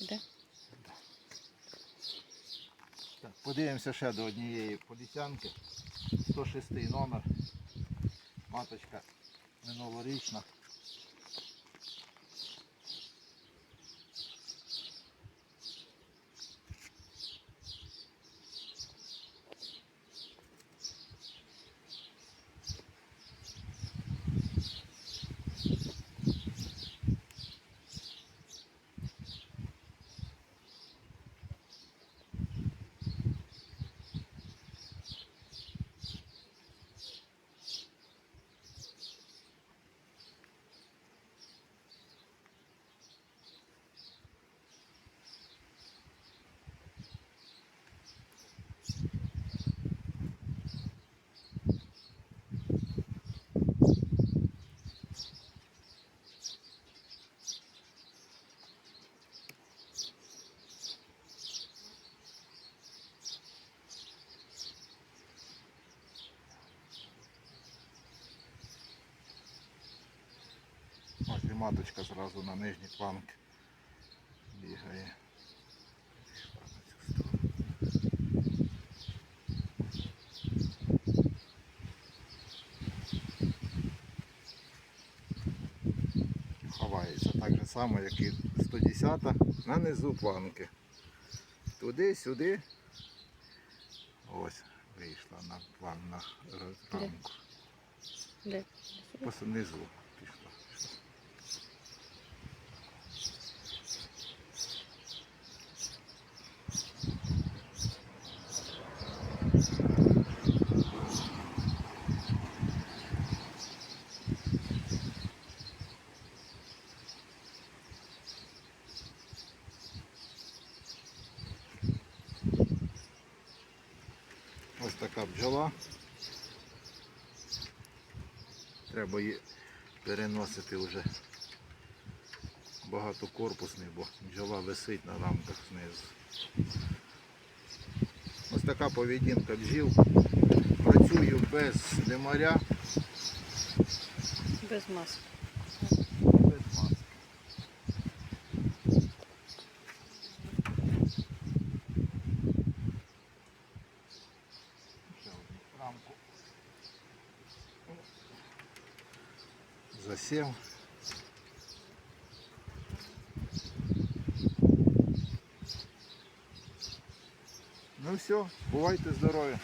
Іде? Так, подивимося ще до однієї полісянки. 106 номер. Маточка минулорічна. Маточка зразу на нижній планки бігає. Ховається так же само, як і 110-та на низу планки. Туди, сюди. Ось вийшла на план на рамку. Де? Просто внизу Ось така бджола. Треба її переносити вже багатокорпусний, бо бджола висить на рамках знизу. Ось така поведінка бджіл. Працюю без лимаря, Без маски. без маски. Ще одну рамку. Засів. Ну все, бувайте здорові.